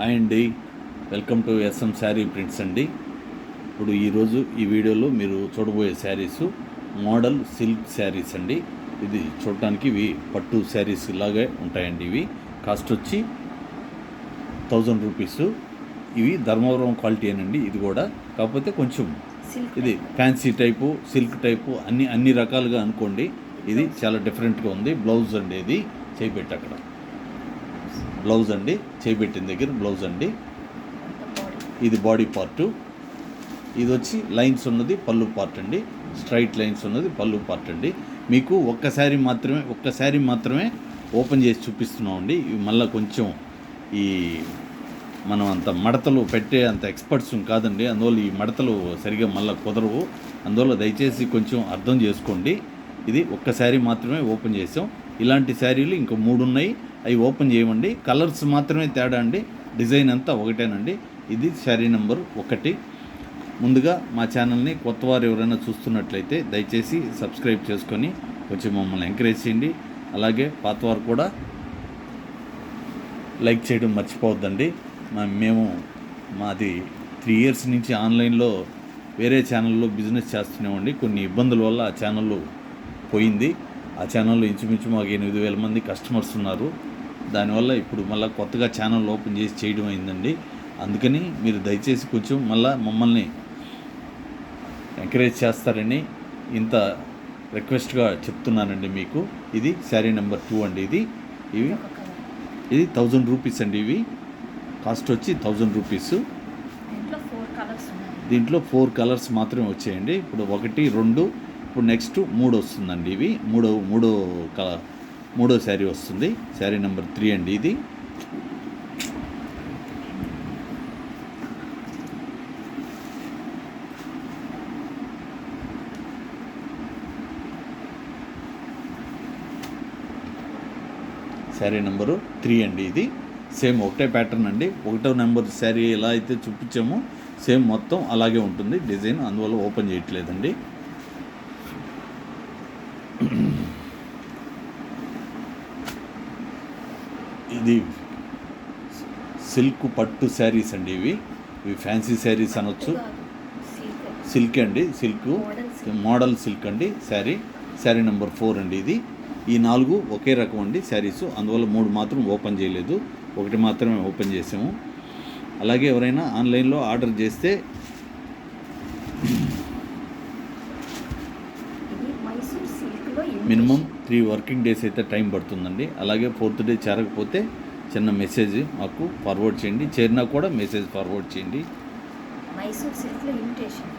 Hi అండి welcome to SM Saree Prints అండి. ఇప్పుడు ఈరోజు ఈ వీడియోలో మీరు చూడబోయే శారీస్ మోడల్ సిల్క్ శారీస్ అండి. ఇది చూడటానికి ఇవి పట్టు శారీస్ లాగే ఉంటాయండి ఇవి. కాస్ట్ వచ్చి థౌజండ్ రూపీస్. ఇవి ధర్మవరం క్వాలిటీ అనండి ఇది కూడా. కాకపోతే కొంచెం ఇది ఫ్యాన్సీ టైపు సిల్క్ టైపు అన్ని అన్ని రకాలుగా అనుకోండి ఇది చాలా డిఫరెంట్గా ఉంది. బ్లౌజ్ అండి ఇది చేయిపెట్టి అక్కడ. బ్లౌజ్ అండి చేపెట్టిన దగ్గర బ్లౌజ్ అండి. ఇది బాడీ పార్టు. ఇది వచ్చి లైన్స్ ఉన్నది పళ్ళు పార్ట్ అండి. స్ట్రైట్ లైన్స్ ఉన్నది పళ్ళు పార్ట్ అండి. మీకు ఒక్కసారి మాత్రమే ఒక్కసారి మాత్రమే ఓపెన్ చేసి చూపిస్తున్నాం అండి. ఇవి మళ్ళీ కొంచెం ఈ మనం అంత మడతలు పెట్టే అంత ఎక్స్పర్ట్స్ కాదండి. అందువల్ల ఈ మడతలు సరిగా మళ్ళీ కుదరవు. అందువల్ల దయచేసి కొంచెం అర్థం చేసుకోండి. ఇది ఒక్కసారి మాత్రమే ఓపెన్ చేసాం. ఇలాంటి శారీలు ఇంకా మూడు ఉన్నాయి అవి ఓపెన్ చేయమండి. కలర్స్ మాత్రమే తేడా అండి. డిజైన్ అంతా ఒకటేనండి. ఇది శారీ నెంబర్ ఒకటి. ముందుగా మా ఛానల్ని కొత్త వారు ఎవరైనా చూస్తున్నట్లయితే దయచేసి సబ్స్క్రైబ్ చేసుకొని కొంచెం మమ్మల్ని ఎంకరేజ్ చేయండి. అలాగే పాతవారు కూడా లైక్ చేయడం మర్చిపోవద్దండి. మేము మాది త్రీ ఇయర్స్ నుంచి ఆన్లైన్లో వేరే ఛానల్లో బిజినెస్ చేస్తున్నామండి. కొన్ని ఇబ్బందుల వల్ల ఆ ఛానల్ పోయింది. ఆ ఛానల్లో ఇంచుమించు మాకు ఎనిమిది వేల మంది కస్టమర్స్ ఉన్నారు. దానివల్ల ఇప్పుడు మళ్ళీ కొత్తగా ఛానల్ ఓపెన్ చేసి చేయడం అయిందండి. అందుకని మీరు దయచేసి కొంచెం మళ్ళీ మమ్మల్ని ఎంకరేజ్ చేస్తారని ఇంత రిక్వెస్ట్గా చెప్తున్నానండి మీకు. ఇది శారీ నెంబర్ టూ అండి ఇది. ఇవి ఇది థౌజండ్ రూపీస్ అండి ఇవి. కాస్ట్ వచ్చి థౌజండ్ రూపీస్ దీంట్లో ఫోర్ కలర్స్ మాత్రమే వచ్చాయండి. ఇప్పుడు ఒకటి రెండు ఇప్పుడు నెక్స్ట్ మూడు వస్తుందండి ఇవి. మూడో మూడో కలర్ మూడో శారీ వస్తుంది. శారీ నెంబర్ త్రీ అండి ఇది. శారీ నెంబరు త్రీ అండి ఇది. సేమ్ ఒకటే ప్యాటర్న్ అండి. ఒకటో నెంబర్ శారీ ఎలా అయితే చూపించామో సేమ్ మొత్తం అలాగే ఉంటుంది. డిజైన్ అందువల్ల ఓపెన్ చేయట్లేదండి. ఇది సిల్క్ పట్టు శారీస్ అండి ఇవి. ఇవి ఫ్యాన్సీ శారీస్ అనొచ్చు. సిల్క్ అండి silk model silk. Model silk అండి శారీ. శారీ నెంబర్ ఫోర్ అండి ఇది. ఈ నాలుగు ఒకే రకం అండి శారీస్. అందువల్ల మూడు మాత్రం ఓపెన్ చేయలేదు. ఒకటి మాత్రమే ఓపెన్ చేసాము. అలాగే ఎవరైనా ఆన్లైన్లో ఆర్డర్ చేస్తే ఇది మైసూర్ సిల్క్లో మినిమం త్రీ వర్కింగ్ డేస్ అయితే టైం పడుతుందండి. అలాగే ఫోర్త్ డే చేరకపోతే చిన్న మెసేజ్ మాకు ఫార్వర్డ్ చేయండి. చేరినా కూడా మెసేజ్ ఫార్వర్డ్ చేయండి. మైసూర్ సిల్క్లో ఇమిటేషన్.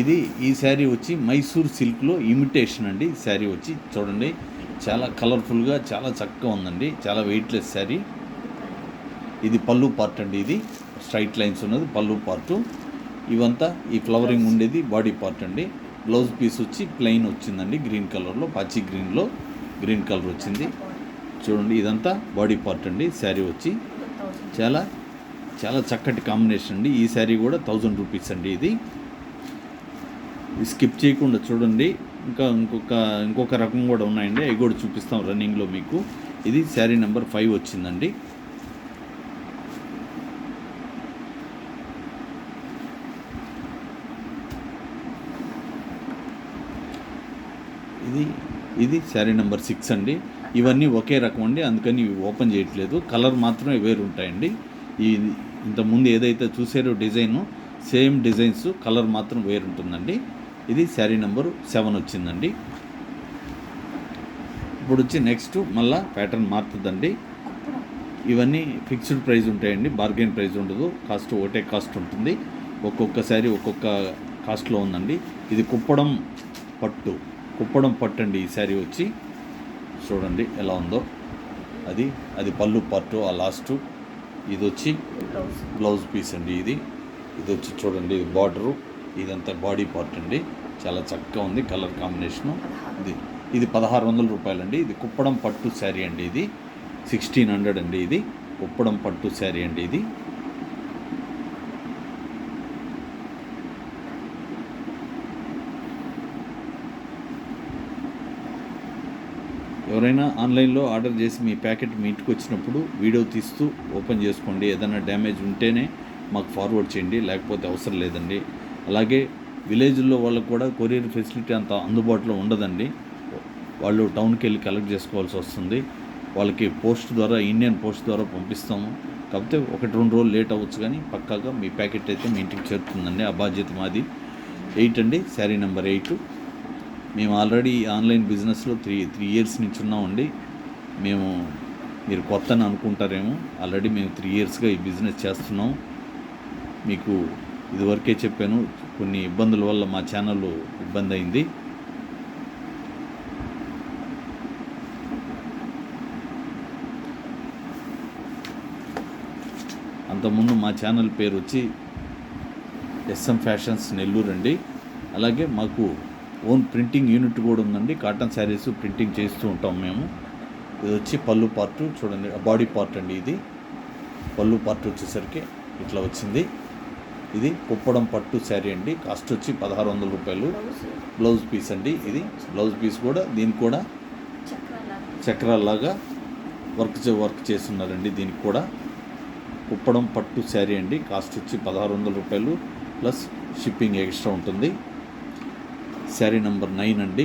ఇది ఈ శారీ వచ్చి మైసూర్ సిల్క్లో ఇమిటేషన్ అండి. శారీ వచ్చి చూడండి. చాలా కలర్ఫుల్గా చాలా చక్కగా ఉందండి. చాలా వెయిట్లెస్ శారీ. ఇది పళ్ళు పార్ట్ అండి ఇది. స్ట్రైట్ లైన్స్ ఉన్నది పళ్ళు పార్ట్. ఇవంతా ఈ ఫ్లవరింగ్ ఉండేది బాడీ పార్ట్ అండి. బ్లౌజ్ పీస్ వచ్చి ప్లెయిన్ వచ్చిందండి గ్రీన్ కలర్లో పచ్చి గ్రీన్లో గ్రీన్ కలర్ వచ్చింది. చూడండి ఇదంతా బాడీ పార్ట్ అండి శారీ వచ్చి చాలా చాలా చక్కటి కాంబినేషన్ అండి. ఈ శారీ కూడా థౌజండ్ రూపీస్ అండి ఇది స్కిప్ చేయకుండా చూడండి ఇంకా ఇంకొక ఇంకొక రకం కూడా ఉన్నాయండి. అవి కూడా చూపిస్తాం రన్నింగ్లో మీకు. ఇది శారీ నెంబర్ ఫైవ్ వచ్చిందండి. ఇది ఇది శారీ నెంబర్ సిక్స్ అండి. ఇవన్నీ ఒకే రకం అండి అందుకని ఇవి ఓపెన్ చేయట్లేదు. కలర్ మాత్రమే వేరు ఉంటాయండి ఈ ఇంతకుముందు ఏదైతే చూసారో డిజైను సేమ్ డిజైన్స్ కలర్ మాత్రం వేరు ఉంటుందండి ఇది శారీ నెంబరు సెవెన్ వచ్చిందండి. ఇప్పుడు వచ్చి నెక్స్ట్ మళ్ళా ప్యాటర్న్ మారుతుందండి. ఇవన్నీ ఫిక్స్డ్ ప్రైస్ ఉంటాయండి బార్గెన్ ప్రైస్ ఉండదు. కాస్ట్ ఒకటే కాస్ట్ ఉంటుంది. ఒక్కొక్క శారీ ఒక్కొక్క కాస్ట్లో ఉందండి. ఇది కుప్పడం పట్టు. కుప్పడం పట్టు అండి ఈ శారీ వచ్చి. చూడండి ఎలా ఉందో. అది అది పళ్ళు పట్టు ఆ లాస్ట్. ఇది వచ్చి బ్లౌజ్ పీస్ అండి ఇది. ఇది వచ్చి చూడండి ఇది బార్డరు. ఇదంతా బాడీ పార్ట్ అండి. చాలా చక్కగా ఉంది కలర్ కాంబినేషను. ఇది ఇది పదహారు వందల రూపాయలండి. ఇది కుప్పడం పట్టు శారీ అండి ఇది. సిక్స్టీన్ హండ్రెడ్ అండి ఇది. కుప్పడం పట్టు శారీ అండి ఇది. ఎవరైనా ఆన్లైన్లో ఆర్డర్ చేసి మీ ప్యాకెట్ మీ ఇంటికి వచ్చినప్పుడు వీడియో తీస్తూ ఓపెన్ చేసుకోండి. ఏదైనా డ్యామేజ్ ఉంటేనే మాకు ఫార్వర్డ్ చేయండి. లేకపోతే అవసరం లేదండి. అలాగే విలేజ్లో వాళ్ళకు కూడా కొరియర్ ఫెసిలిటీ అంత అందుబాటులో ఉండదండి. వాళ్ళు టౌన్కి వెళ్ళి కలెక్ట్ చేసుకోవాల్సి వస్తుంది. వాళ్ళకి పోస్ట్ ద్వారా ఇండియన్ పోస్ట్ ద్వారా పంపిస్తాము. కాకపోతే ఒకటి రెండు రోజులు లేట్ అవ్వచ్చు కానీ పక్కాగా మీ ప్యాకెట్ అయితే మీ ఇంటికి చేరుతుందండి. ఆ బాధ్యత మాది. ఎయిట్ అండి. Sari number eight. మేము ఆల్రెడీ ఆన్లైన్ బిజినెస్లో త్రీ త్రీ ఇయర్స్ నుంచి ఉన్నామండి. మేము మీరు కొత్త అని అనుకుంటారేమో. ఆల్రెడీ మేము త్రీ ఇయర్స్గా ఈ బిజినెస్ చేస్తున్నాం. మీకు ఇదివరకే చెప్పాను కొన్ని ఇబ్బందుల వల్ల మా ఛానల్ ఇబ్బంది అయింది. అంతకుముందు మా ఛానల్ పేరు వచ్చి ఎస్ఎం ఫ్యాషన్స్ నెల్లూరు అండి అలాగే మాకు ఓన్ ప్రింటింగ్ యూనిట్ కూడా ఉందండి. కాటన్ శారీస్ ప్రింటింగ్ చేస్తూ ఉంటాం మేము. ఇది వచ్చి పళ్ళు పార్ట్ చూడండి. బాడీ పార్ట్ అండి ఇది. పళ్ళు పార్ట్ వచ్చేసరికి ఇట్లా వచ్చింది. ఇది కుప్పడం పట్టు శారీ అండి. కాస్ట్ వచ్చి పదహారు వందల రూపాయలు. బ్లౌజ్ పీస్ అండి ఇది. బ్లౌజ్ పీస్ కూడా దీనికి కూడా చక్రాల్లాగా వర్క్ చే- వర్క్ చేస్తున్నారండి దీనికి కూడా. కుప్పడం పట్టు శారీ అండి. కాస్ట్ వచ్చి పదహారు వందల రూపాయలు. ప్లస్ షిప్పింగ్ ఎక్స్ట్రా ఉంటుంది. శారీ నెంబర్ నైన్ అండి.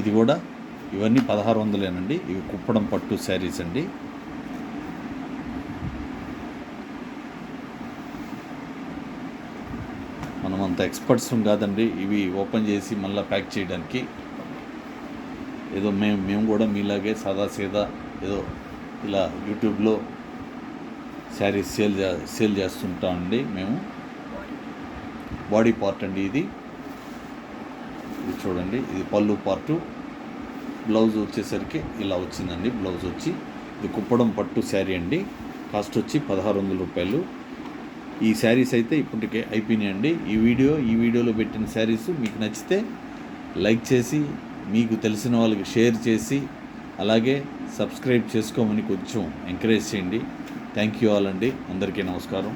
ఇది కూడా ఇవన్నీ పదహారు వందలేనండి. ఇవి కుప్పడం పట్టు శారీస్ అండి. అంత ఎక్స్పర్ట్స్ కాదండి. ఇవి ఓపెన్ చేసి మళ్ళీ ప్యాక్ చేయడానికి. ఏదో మేము మేము కూడా మీలాగే సాదా సీదా ఏదో ఇలా యూట్యూబ్లో శారీస్ సేల్ సేల్ చేస్తుంటామండి మేము. బాడీ బాడీ పార్ట్ అండి ఇది. ఇది చూడండి ఇది పళ్ళు పార్టు. బ్లౌజ్ వచ్చేసరికి ఇలా వచ్చిందండి బ్లౌజ్ వచ్చి. ఇది కుప్పడం పట్టు శారీ అండి. కాస్ట్ వచ్చి పదహారు వందల రూపాయలు. ఈ శారీస్ అయితే ఇప్పటికే అయిపోయినాయండి. ఈ వీడియో ఈ వీడియోలో పెట్టిన శారీస్ మీకు నచ్చితే లైక్ చేసి మీకు తెలిసిన వాళ్ళకి షేర్ చేసి అలాగే సబ్స్క్రైబ్ చేసుకోమని కొంచెం ఎంకరేజ్ చేయండి. థ్యాంక్ యూ ఆల్ అండి. అందరికీ నమస్కారం.